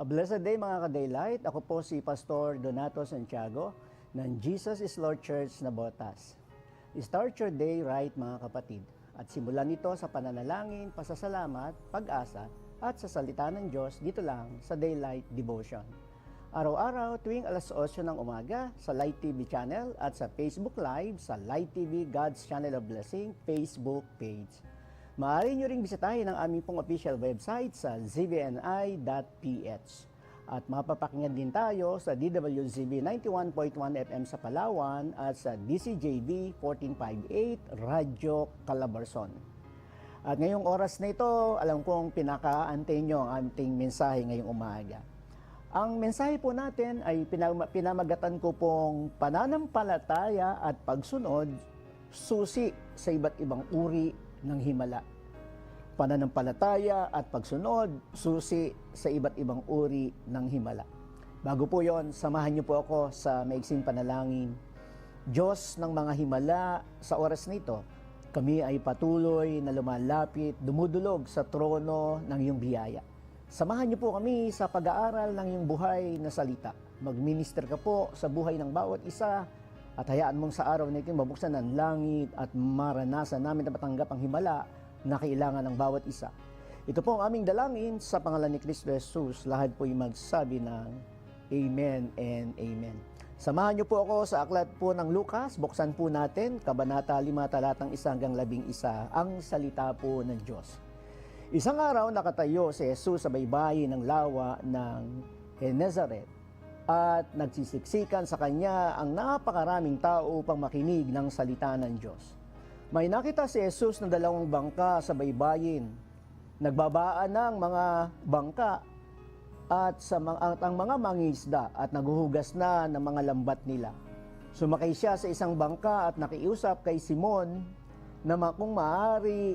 A blessed day mga ka-daylight. Ako po si Pastor Donato Santiago ng Jesus is Lord Church na Botas. Start your day right mga kapatid at simulan nito sa pananalangin, pasasalamat, pag-asa at sa salita ng Diyos dito lang sa Daylight Devotion. Araw-araw tuwing alas 8 ng umaga sa Light TV channel at sa Facebook Live sa Light TV God's Channel of Blessing Facebook page. Maaari nyo ring bisitahin ang aming pong official website sa zvni.ph. At mapapakinggan din tayo sa DWZB 91.1 FM sa Palawan at sa DCJB 1458 Radyo Calabarzon. At ngayong oras na ito, alam kong pinakaantay nyo ang ating mensahe ngayong umaga. Ang mensahe po natin ay pinam- pinamagatan ko pong pananampalataya at pagsunod susi sa iba't ibang uri ng himala. Pananampalataya at pagsunod susi sa iba't ibang uri ng himala. Bago po yon, samahan niyo po ako sa maiksing panalangin. Diyos ng mga himala, sa oras nito, kami ay patuloy na lumalapit, dumudulog sa trono ng iyong biyaya. Samahan niyo po kami sa pag-aaral ng iyong buhay na salita. Magminister ka po sa buhay ng bawat isa at hayaan mong sa araw na ito mabuksan ang langit at maranasan namin na matanggap ang himala na kailangan ng bawat isa. Ito po ang aming dalangin sa pangalan ni Kristo Jesus. Lahat po ay magsabi ng Amen and Amen. Samahan niyo po ako sa aklat po ng Lucas. Buksan po natin, Kabanata 5, talatang 1 hanggang 11, ang salita po ng Diyos. Isang araw nakatayo si Jesus sa baybayin ng lawa ng Genezaret at nagsisiksikan sa kanya ang napakaraming tao upang makinig ng salita ng Diyos. May nakita si Jesus na dalawang bangka sa baybayin. Nagbabaan ng mga bangka at sa at ang mga mangisda at naguhugas na ng mga lambat nila. Sumakay siya sa isang bangka at nakiusap kay Simon na kung maaari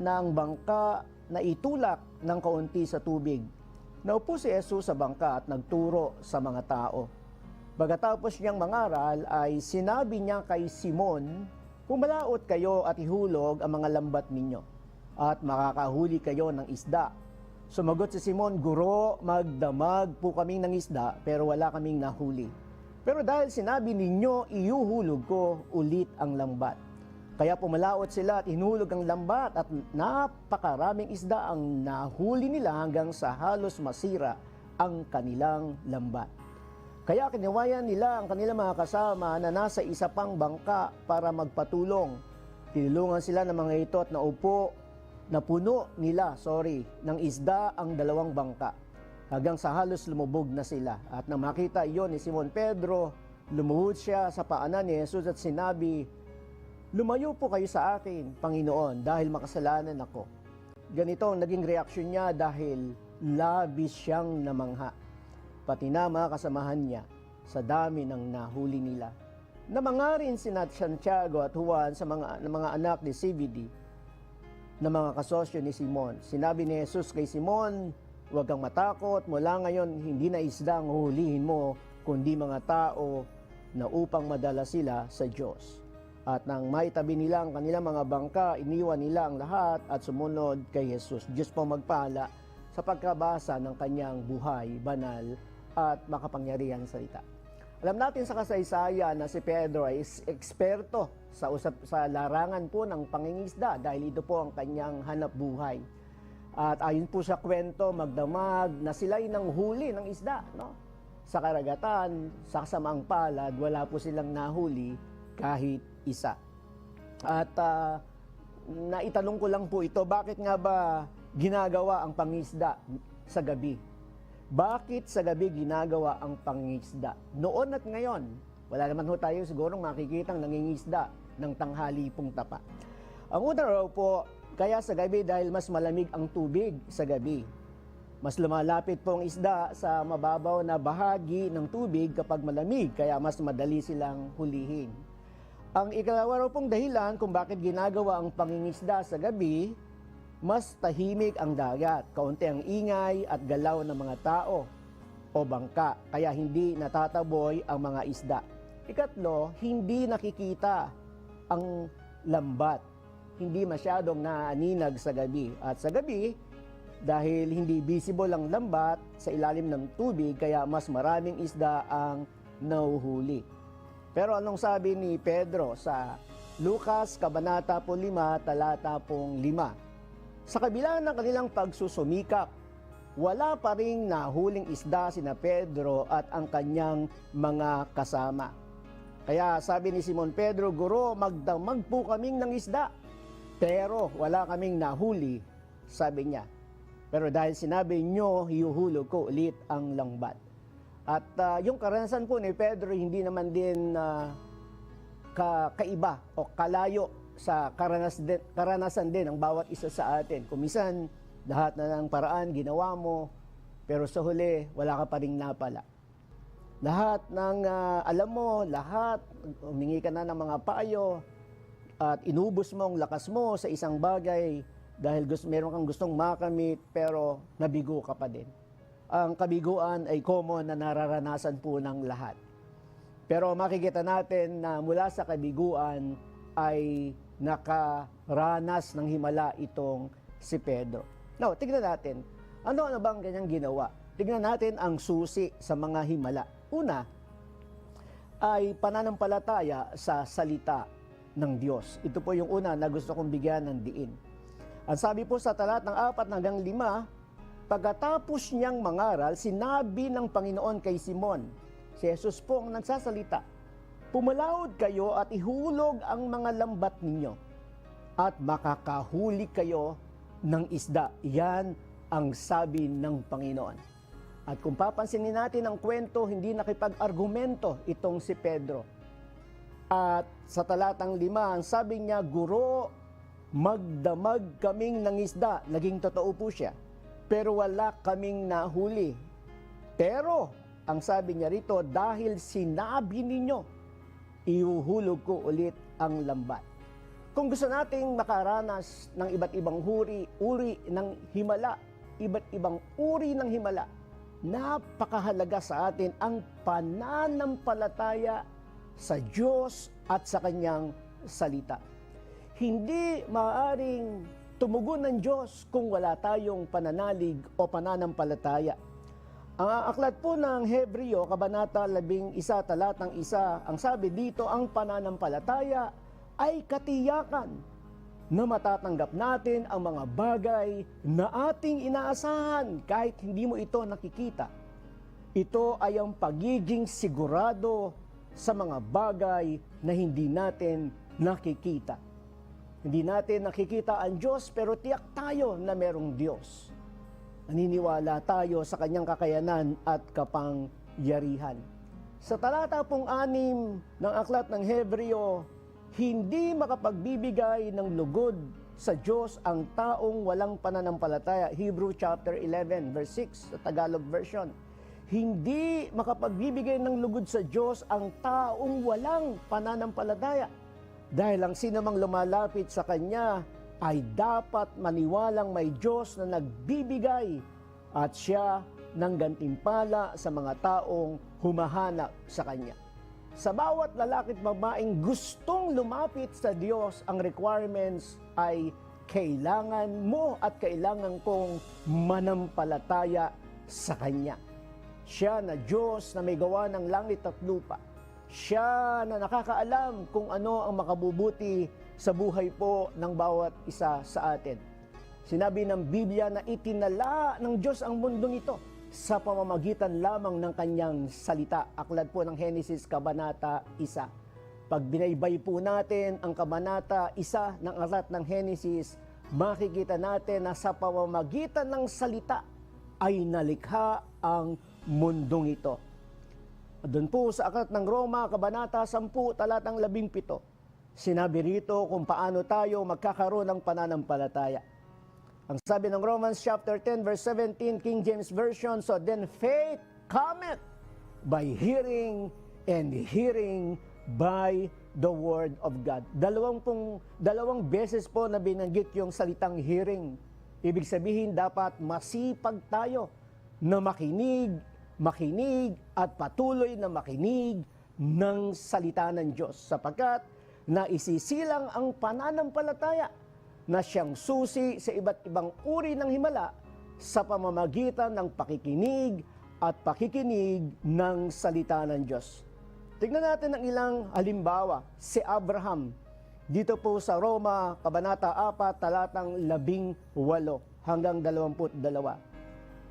ng bangka na itulak ng kaunti sa tubig. Naupo si Jesus sa bangka at nagturo sa mga tao. Pagkatapos niyang mangaral ay sinabi niya kay Simon, Pumalaot kayo at ihulog ang mga lambat ninyo at makakahuli kayo ng isda. Sumagot si Simon, Guro, magdamag po kaming ng isda pero wala kaming nahuli. Pero dahil sinabi ninyo, iuhulog ko ulit ang lambat. Kaya pumalaot sila at hinulog ang lambat at napakaraming isda ang nahuli nila hanggang sa halos masira ang kanilang lambat. Kaya kiniwayan nila ang kanilang mga kasama na nasa isa pang bangka para magpatulong. Tinulungan sila ng mga ito at naupo na puno nila, sorry, ng isda ang dalawang bangka. Hanggang sa halos lumubog na sila. At nang makita iyon ni Simon Pedro, lumuhod siya sa paanan ni Jesus at sinabi, Lumayo po kayo sa akin, Panginoon, dahil makasalanan ako. Ganito ang naging reaksyon niya dahil labis siyang namangha. Pati na mga kasamahan niya sa dami ng nahuli nila. Namangarin si Nat Santiago at Juan sa mga, mga anak ni CBD na mga kasosyo ni Simon. Sinabi ni Jesus kay Simon, huwag kang matakot, mula ngayon hindi na isda ang huhulihin mo, kundi mga tao na upang madala sila sa Diyos. At nang maitabi nila ang kanilang mga bangka, iniwan nila ang lahat at sumunod kay Jesus. Diyos po magpala sa pagkabasa ng kanyang buhay, banal at makapangyarihang salita. Alam natin sa kasaysayan na si Pedro ay eksperto sa usap sa larangan po ng pangingisda dahil ito po ang kanyang hanap buhay. At ayon po sa kwento, magdamag na sila'y nang huli ng isda. No? Sa karagatan, sa kasamaang palad, wala po silang nahuli kahit isa. At ah, naitanong ko lang po ito, bakit nga ba ginagawa ang pangisda sa gabi? Bakit sa gabi ginagawa ang pangisda? Noon at ngayon, wala naman ho tayo siguro makikitang nangingisda ng tanghali pong tapa. Ang una raw po, kaya sa gabi dahil mas malamig ang tubig sa gabi. Mas lumalapit po ang isda sa mababaw na bahagi ng tubig kapag malamig, kaya mas madali silang hulihin. Ang ikalawa raw pong dahilan kung bakit ginagawa ang pangingisda sa gabi, mas tahimik ang dagat, kaunti ang ingay at galaw ng mga tao o bangka, kaya hindi natataboy ang mga isda. Ikatlo, hindi nakikita ang lambat. Hindi masyadong naaninag sa gabi. At sa gabi, dahil hindi visible ang lambat sa ilalim ng tubig, kaya mas maraming isda ang nauhuli. Pero anong sabi ni Pedro sa Lucas, Kabanata po 5, talata pong 5? Sa kabila ng kanilang pagsusumikap, wala pa ring nahuling isda sina Pedro at ang kanyang mga kasama. Kaya sabi ni Simon Pedro, Guro, magdamag po kaming ng isda. Pero wala kaming nahuli, sabi niya. Pero dahil sinabi nyo, hiuhulog ko ulit ang langbat. At ah, yung karanasan po ni Pedro, hindi naman din ka, kaiba o kalayo sa karanas din, karanasan din ng bawat isa sa atin. Kumisan, lahat na ng paraan ginawa mo, pero sa huli, wala ka pa rin napala. Lahat ng ah, alam mo, lahat, humingi ka na ng mga payo, at inubos mo ang lakas mo sa isang bagay dahil gusto, meron kang gustong makamit pero nabigo ka pa din. Ang kabiguan ay common na nararanasan po ng lahat. Pero makikita natin na mula sa kabiguan ay nakaranas ng himala itong si Pedro. Now, tignan natin, ano-ano bang kanyang ginawa? Tignan natin ang susi sa mga himala. Una, ay pananampalataya sa salita ng Diyos. Ito po yung una na gusto kong bigyan ng diin. Ang sabi po sa talat ng 4 hanggang 5, pagkatapos niyang mangaral, sinabi ng Panginoon kay Simon, si Jesus po ang nagsasalita, Pumalaod kayo at ihulog ang mga lambat ninyo at makakahuli kayo ng isda. Yan ang sabi ng Panginoon. At kung papansinin natin ang kwento, hindi nakipag-argumento itong si Pedro. At sa talatang lima, ang sabi niya, Guro, magdamag kaming ng isda. Naging totoo po siya. Pero wala kaming nahuli. Pero, ang sabi niya rito, dahil sinabi ninyo, ihuhulog ko ulit ang lambat. Kung gusto nating makaranas ng iba't ibang huri, uri ng himala, iba't ibang uri ng himala, napakahalaga sa atin ang pananampalataya sa Diyos at sa Kanyang salita. Hindi maaring tumugon ng Diyos kung wala tayong pananalig o pananampalataya. Ang aklat po ng Hebreo, Kabanata 11, talatang 1, ang sabi dito, ang pananampalataya ay katiyakan na matatanggap natin ang mga bagay na ating inaasahan kahit hindi mo ito nakikita. Ito ay ang pagiging sigurado sa mga bagay na hindi natin nakikita. Hindi natin nakikita ang Diyos pero tiyak tayo na merong Diyos. Naniniwala tayo sa kanyang kakayanan at kapangyarihan. Sa talata pong anim ng aklat ng Hebreo, hindi makapagbibigay ng lugod sa Diyos ang taong walang pananampalataya. Hebrew chapter 11 verse 6 sa Tagalog version. Hindi makapagbibigay ng lugod sa Diyos ang taong walang pananampalataya. Dahil ang sinamang lumalapit sa Kanya ay dapat maniwalang may Diyos na nagbibigay at siya ng gantimpala sa mga taong humahanap sa Kanya. Sa bawat lalaki at babaeng gustong lumapit sa Diyos, ang requirements ay kailangan mo at kailangan kong manampalataya sa Kanya. Siya na Diyos na may gawa ng langit at lupa. Siya na nakakaalam kung ano ang makabubuti sa buhay po ng bawat isa sa atin. Sinabi ng Biblia na itinala ng Diyos ang mundong ito sa pamamagitan lamang ng kanyang salita. Aklat po ng Genesis Kabanata 1. Pag binaybay po natin ang Kabanata 1 ng aklat ng Genesis, makikita natin na sa pamamagitan ng salita ay nalikha ang mundong ito. Doon po sa aklat ng Roma, Kabanata 10, talatang 17, sinabi rito kung paano tayo magkakaroon ng pananampalataya. Ang sabi ng Romans chapter 10 verse 17 King James Version, so then faith cometh by hearing and hearing by the word of God. Dalawang pong dalawang beses po na binanggit yung salitang hearing. Ibig sabihin dapat masipag tayo na makinig, makinig at patuloy na makinig ng salita ng Diyos sapagkat naisisilang ang pananampalataya na siyang susi sa iba't ibang uri ng himala sa pamamagitan ng pakikinig at pakikinig ng salita ng Diyos. Tignan natin ang ilang halimbawa. Si Abraham, dito po sa Roma, Kabanata 4, talatang 18 hanggang 22.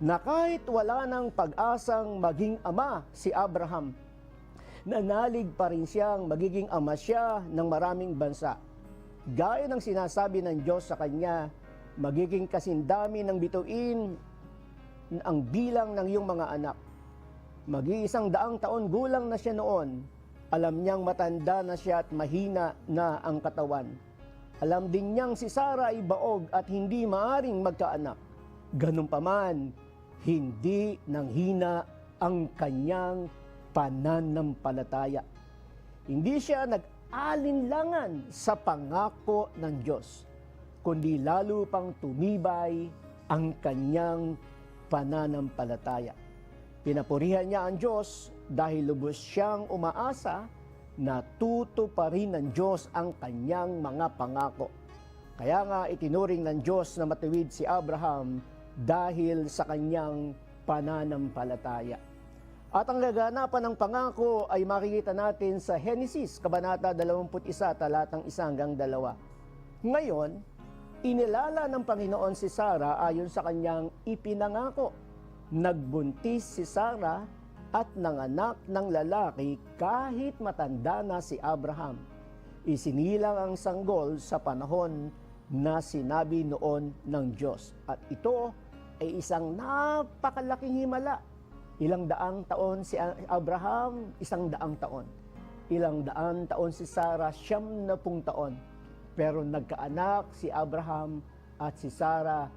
Na kahit wala ng pag-asang maging ama si Abraham, nanalig pa rin siyang magiging ama siya ng maraming bansa. Gaya ng sinasabi ng Diyos sa kanya, magiging kasindami ng bituin ang bilang ng iyong mga anak. Mag-iisang daang taon gulang na siya noon. Alam niyang matanda na siya at mahina na ang katawan. Alam din niyang si Sarah ay baog at hindi maaring magkaanak. Ganun pa man, hindi nang hina ang kanyang pananampalataya. Hindi siya nag-alinlangan sa pangako ng Diyos, kundi lalo pang tumibay ang kanyang pananampalataya. Pinapurihan niya ang Diyos dahil lubos siyang umaasa na tutuparin ng Diyos ang kanyang mga pangako. Kaya nga itinuring ng Diyos na matuwid si Abraham dahil sa kanyang pananampalataya. At ang gaganapan ng pangako ay makikita natin sa Genesis, Kabanata 21, talatang 1 hanggang 2. Ngayon, inilala ng Panginoon si Sarah ayon sa kanyang ipinangako. Nagbuntis si Sarah at nanganak ng lalaki kahit matanda na si Abraham. Isinilang ang sanggol sa panahon na sinabi noon ng Diyos. At ito ay isang napakalaking himala. Ilang daang taon si Abraham, isang daang taon. Ilang daan taon si Sarah, siyam na pung taon. Pero nagkaanak si Abraham at si Sarah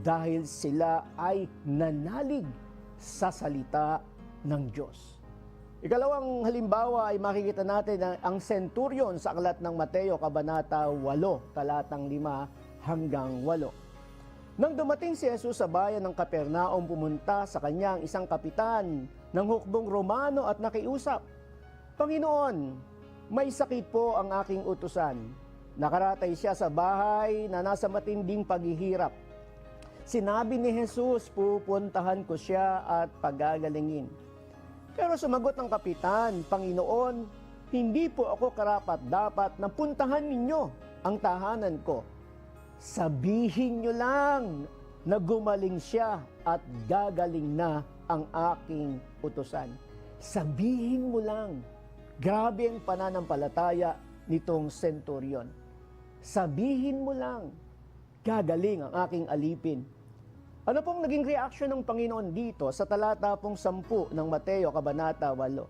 dahil sila ay nanalig sa salita ng Diyos. Ikalawang halimbawa ay makikita natin na ang centurion sa aklat ng Mateo, Kabanata 8, talatang 5 hanggang 8. Nang dumating si Jesus sa bayan ng Kapernaum, pumunta sa kanya ang isang kapitan ng hukbong Romano at nakiusap, Panginoon, may sakit po ang aking utusan. Nakaratay siya sa bahay na nasa matinding paghihirap. Sinabi ni Jesus, pupuntahan ko siya at pagagalingin. Pero sumagot ang kapitan, Panginoon, hindi po ako karapat dapat na puntahan ninyo ang tahanan ko. Sabihin nyo lang na gumaling siya at gagaling na ang aking utosan. Sabihin mo lang. Grabe ang pananampalataya nitong centurion. Sabihin mo lang, gagaling ang aking alipin. Ano pong naging reaksyon ng Panginoon dito sa talata pong 10 ng Mateo, Kabanata 8?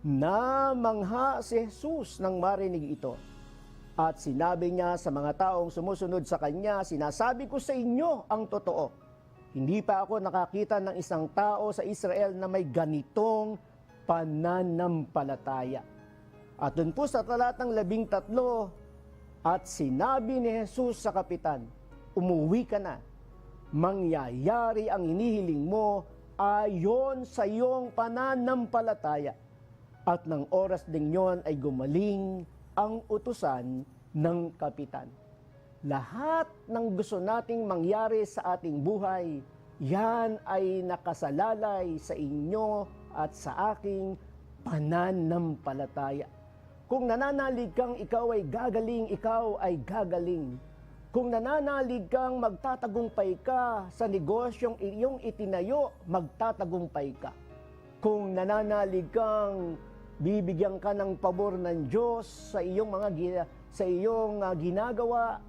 Namangha si Jesus nang marinig ito. At sinabi niya sa mga taong sumusunod sa kanya, sinasabi ko sa inyo ang totoo. Hindi pa ako nakakita ng isang tao sa Israel na may ganitong pananampalataya. At dun po sa talatang labing tatlo, at sinabi ni Jesus sa kapitan, umuwi ka na mangyayari ang inihiling mo ayon sa iyong pananampalataya. At ng oras ding yon ay gumaling ang utusan ng kapitan. Lahat ng gusto nating mangyari sa ating buhay, yan ay nakasalalay sa inyo at sa aking pananampalataya. Kung nananalig kang ikaw ay gagaling, ikaw ay gagaling. Kung nananalig kang magtatagumpay ka sa negosyong iyong itinayo, magtatagumpay ka. Kung nananalig kang bibigyan ka ng pabor ng Diyos sa iyong mga sa iyong ah, ginagawa,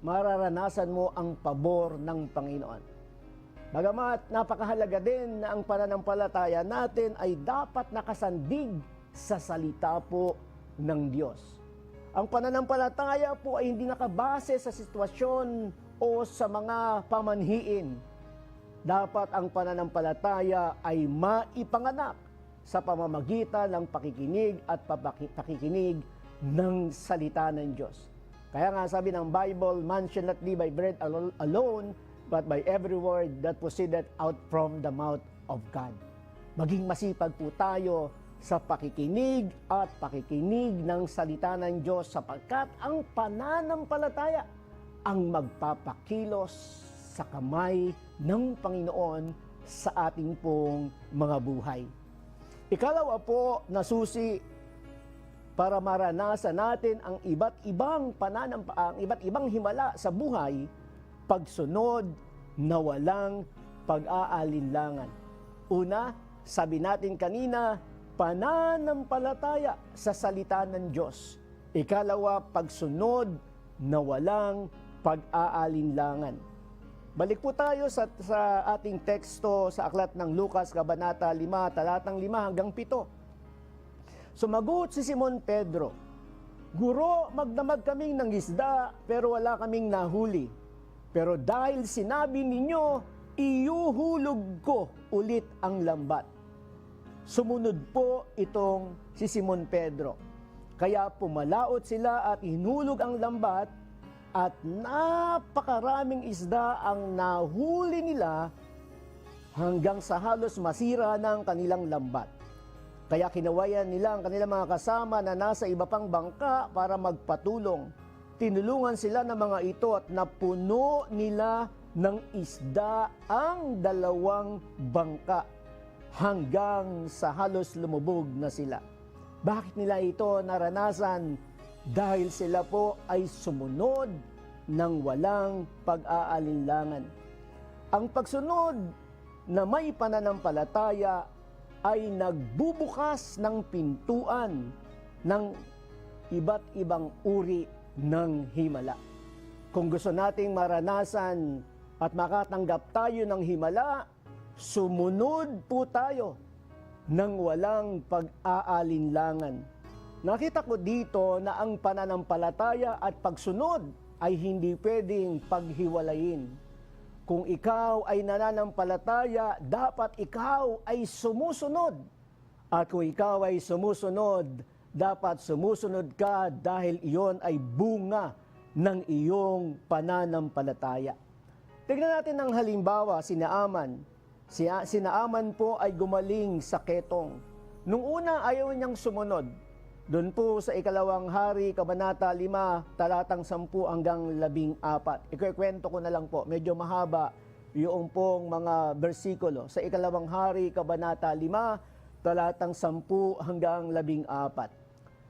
mararanasan mo ang pabor ng Panginoon. Bagamat napakahalaga din na ang pananampalataya natin ay dapat nakasandig sa salita po ng Diyos. Ang pananampalataya po ay hindi nakabase sa sitwasyon o sa mga pamanhiin. Dapat ang pananampalataya ay maipanganak sa pamamagitan ng pakikinig at pakikinig ng salita ng Diyos. Kaya nga sabi ng Bible, man shall not live by bread alo- alone, but by every word that proceeded out from the mouth of God. Maging masipag po tayo sa pakikinig at pakikinig ng salita ng Diyos sapagkat ang pananampalataya ang magpapakilos sa kamay ng Panginoon sa ating pong mga buhay. Ikalawa po na susi para maranasan natin ang iba't ibang pananampa, ang iba't ibang himala sa buhay, pagsunod na walang pag-aalinlangan. Una, sabi natin kanina, pananampalataya sa salita ng Diyos. Ikalawa, pagsunod na walang pag-aalinlangan. Balik po tayo sa, sa ating teksto sa aklat ng Lucas, Kabanata 5, talatang 5 hanggang 7. Sumagot si Simon Pedro, Guro, magdamag kaming ng isda, pero wala kaming nahuli. Pero dahil sinabi ninyo, iuhulog ko ulit ang lambat. Sumunod po itong si Simon Pedro. Kaya pumalaot sila at hinulog ang lambat at napakaraming isda ang nahuli nila hanggang sa halos masira ng kanilang lambat. Kaya kinawayan nila ang kanilang mga kasama na nasa iba pang bangka para magpatulong. Tinulungan sila ng mga ito at napuno nila ng isda ang dalawang bangka hanggang sa halos lumubog na sila. Bakit nila ito naranasan? Dahil sila po ay sumunod ng walang pag-aalinlangan. Ang pagsunod na may pananampalataya ay nagbubukas ng pintuan ng iba't ibang uri ng himala. Kung gusto nating maranasan at makatanggap tayo ng himala, sumunod po tayo ng walang pag-aalinlangan. Nakita ko dito na ang pananampalataya at pagsunod ay hindi pwedeng paghiwalayin. Kung ikaw ay nananampalataya, dapat ikaw ay sumusunod. At kung ikaw ay sumusunod, dapat sumusunod ka dahil iyon ay bunga ng iyong pananampalataya. Tignan natin ang halimbawa, si Naaman. Si, si Naaman po ay gumaling sa ketong. Nung una, ayaw niyang sumunod. Doon po sa ikalawang hari, Kabanata 5, talatang 10 hanggang 14. Ikikwento ko na lang po, medyo mahaba yung pong mga bersikulo. Sa ikalawang hari, Kabanata 5, talatang 10 hanggang 14.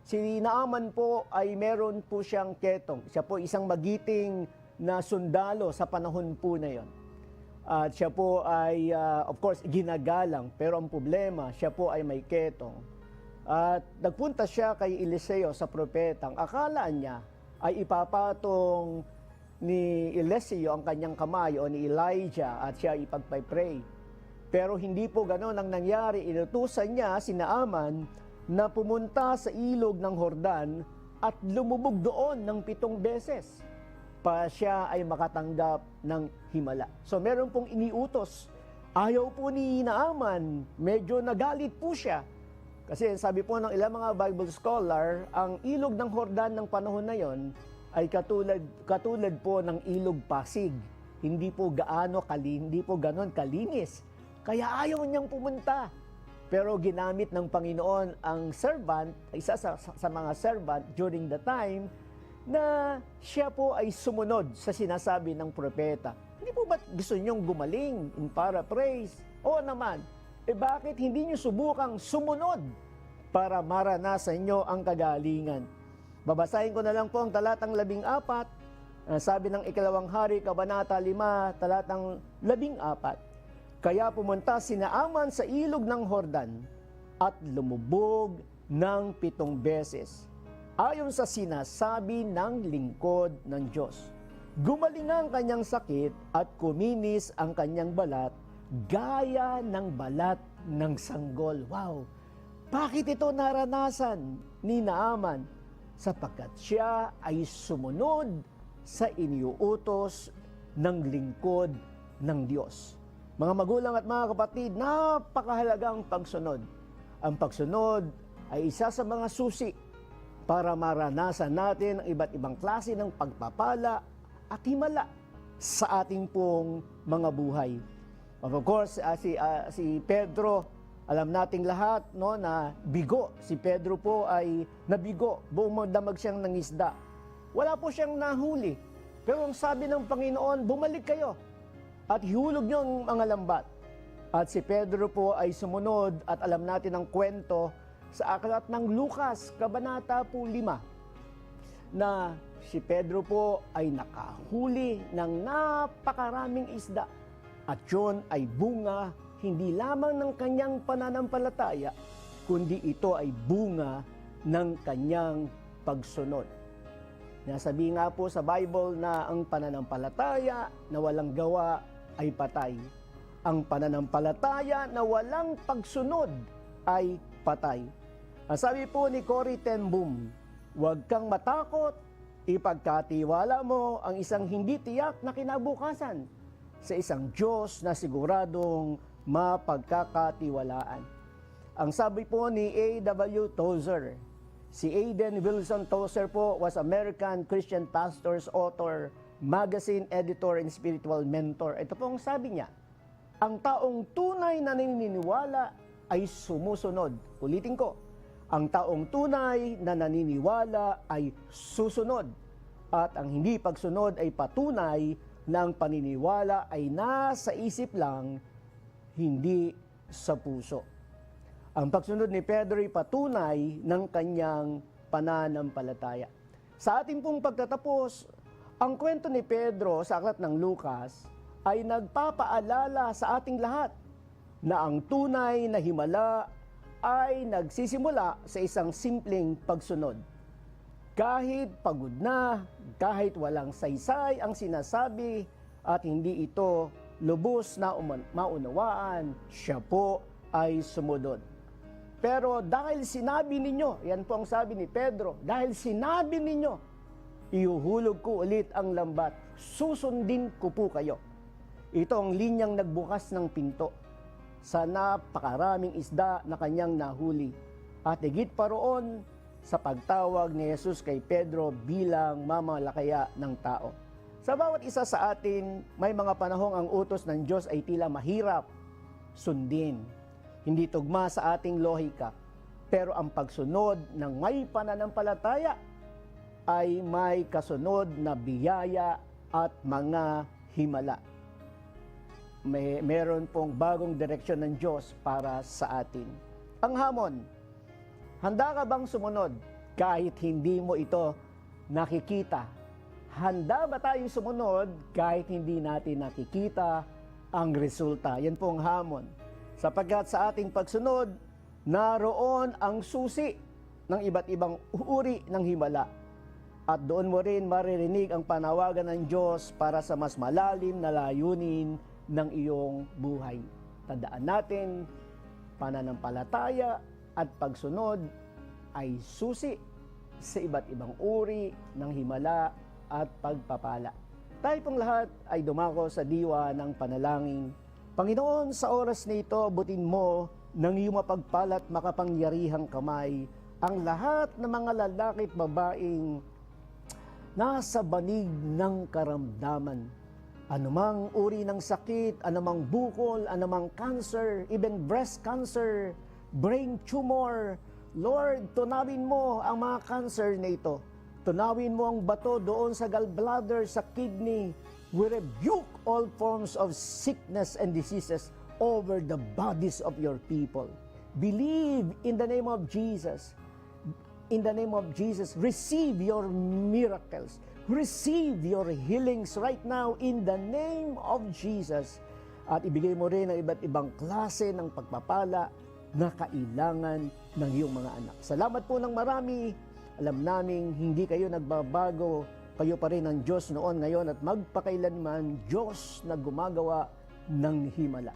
Si Naaman po ay meron po siyang ketong. Siya po isang magiting na sundalo sa panahon po na yon. At siya po ay, uh, of course, ginagalang. Pero ang problema, siya po ay may ketong. At nagpunta siya kay Eliseo sa propetang. Akala niya ay ipapatong ni Eliseo ang kanyang kamay o ni Elijah at siya ipagpay-pray. Pero hindi po ganoon ang nangyari. Inutusan niya si Naaman na pumunta sa ilog ng Hordan at lumubog doon ng pitong beses pa siya ay makatanggap ng himala. So meron pong iniutos. Ayaw po ni Naaman, medyo nagalit po siya. Kasi sabi po ng ilang mga Bible scholar, ang ilog ng Hordan ng panahon na yon ay katulad, katulad po ng ilog Pasig. Hindi po gaano kalin, hindi po ganon kalinis. Kaya ayaw niyang pumunta. Pero ginamit ng Panginoon ang servant, isa sa, sa mga servant during the time, na siya po ay sumunod sa sinasabi ng propeta. Hindi po ba gusto niyong gumaling in paraphrase? Oo naman. Eh bakit hindi niyo subukang sumunod para maranasan niyo ang kagalingan? Babasahin ko na lang po ang talatang labing apat. Uh, sabi ng ikalawang hari, Kabanata 5, talatang labing apat. Kaya pumunta si Naaman sa ilog ng Hordan at lumubog ng pitong beses ayon sa sinasabi ng lingkod ng Diyos. Gumaling ang kanyang sakit at kuminis ang kanyang balat gaya ng balat ng sanggol. Wow! Bakit ito naranasan ni Naaman? Sapagkat siya ay sumunod sa iniuutos ng lingkod ng Diyos. Mga magulang at mga kapatid, napakahalagang pagsunod. Ang pagsunod ay isa sa mga susi para maranasan natin ang iba't ibang klase ng pagpapala at himala sa ating pong mga buhay. Of course, ah, si, ah, si Pedro, alam nating lahat no, na bigo. Si Pedro po ay nabigo. Buong magdamag siyang ng isda. Wala po siyang nahuli. Pero ang sabi ng Panginoon, bumalik kayo at ihulog niyo ang mga lambat. At si Pedro po ay sumunod at alam natin ang kwento sa aklat ng Lucas, Kabanata po 5, na si Pedro po ay nakahuli ng napakaraming isda. At yun ay bunga hindi lamang ng kanyang pananampalataya, kundi ito ay bunga ng kanyang pagsunod. Nasabi nga po sa Bible na ang pananampalataya na walang gawa ay patay. Ang pananampalataya na walang pagsunod ay patay. Ang sabi po ni Cory Ten Boom, huwag kang matakot, ipagkatiwala mo ang isang hindi tiyak na kinabukasan sa isang Diyos na siguradong mapagkakatiwalaan. Ang sabi po ni A.W. Tozer, si Aiden Wilson Tozer po was American Christian pastors, author, magazine editor, and spiritual mentor. Ito po ang sabi niya, ang taong tunay na naniniwala ay sumusunod. Ulitin ko, ang taong tunay na naniniwala ay susunod. At ang hindi pagsunod ay patunay na ang paniniwala ay nasa isip lang, hindi sa puso. Ang pagsunod ni Pedro ay patunay ng kanyang pananampalataya. Sa ating pong pagtatapos, ang kwento ni Pedro sa aklat ng Lucas ay nagpapaalala sa ating lahat na ang tunay na himala ay nagsisimula sa isang simpleng pagsunod. Kahit pagod na, kahit walang saysay ang sinasabi at hindi ito lubos na maunawaan, siya po ay sumunod. Pero dahil sinabi ninyo, yan po ang sabi ni Pedro, dahil sinabi ninyo, ihuhulog ko ulit ang lambat, susundin ko po kayo. Ito ang linyang nagbukas ng pinto sa napakaraming isda na kanyang nahuli. At higit pa roon sa pagtawag ni Jesus kay Pedro bilang mamalakaya ng tao. Sa bawat isa sa atin, may mga panahong ang utos ng Diyos ay tila mahirap sundin. Hindi tugma sa ating lohika. Pero ang pagsunod ng may pananampalataya ay may kasunod na biyaya at mga himala. May meron pong bagong direksyon ng Diyos para sa atin. Ang hamon, handa ka bang sumunod kahit hindi mo ito nakikita? Handa ba tayong sumunod kahit hindi natin nakikita ang resulta? Yan pong hamon. Sapagkat sa ating pagsunod, naroon ang susi ng iba't ibang uri ng himala. At doon mo rin maririnig ang panawagan ng Diyos para sa mas malalim na layunin ng iyong buhay. Tandaan natin, pananampalataya at pagsunod ay susi sa iba't ibang uri ng himala at pagpapala. Tayo pong lahat ay dumako sa diwa ng panalangin. Panginoon, sa oras na ito, butin mo ng iyong mapagpalat makapangyarihang kamay ang lahat ng mga lalaki at babaeng nasa banig ng karamdaman. Anumang uri ng sakit, anumang bukol, anumang cancer, even breast cancer, brain tumor, Lord, tunawin mo ang mga cancer na ito. Tunawin mo ang bato doon sa gallbladder, sa kidney. We rebuke all forms of sickness and diseases over the bodies of your people. Believe in the name of Jesus in the name of Jesus, receive your miracles. Receive your healings right now in the name of Jesus. At ibigay mo rin ang iba't ibang klase ng pagpapala na kailangan ng iyong mga anak. Salamat po ng marami. Alam naming hindi kayo nagbabago. Kayo pa rin ang Diyos noon, ngayon at magpakailanman Diyos na gumagawa ng himala.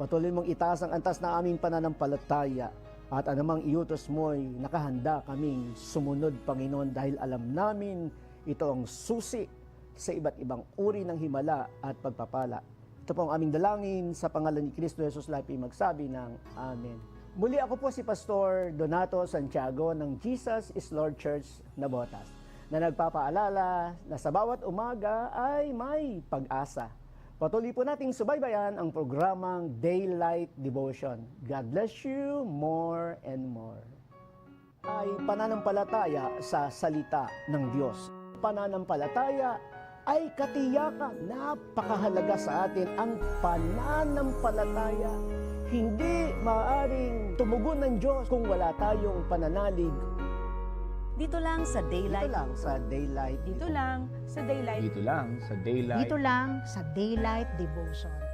Patuloy mong itaas ang antas na aming pananampalataya at anumang iutos mo'y nakahanda kaming sumunod, Panginoon, dahil alam namin ito ang susi sa iba't ibang uri ng himala at pagpapala. Ito po ang aming dalangin sa pangalan ni Kristo Jesus Lapi magsabi ng Amen. Muli ako po si Pastor Donato Santiago ng Jesus is Lord Church Nabotas na nagpapaalala na sa bawat umaga ay may pag-asa. Patuloy po nating subaybayan ang programang Daylight Devotion. God bless you more and more. Ay pananampalataya sa salita ng Diyos. Pananampalataya ay katiyakan. Napakahalaga sa atin ang pananampalataya. Hindi maaring tumugon ng Diyos kung wala tayong pananalig. Dito lang sa Dito Daylight. lang sa Daylight. Dito lang sa Daylight Dito lang sa Daylight Dito lang sa Daylight Devotion.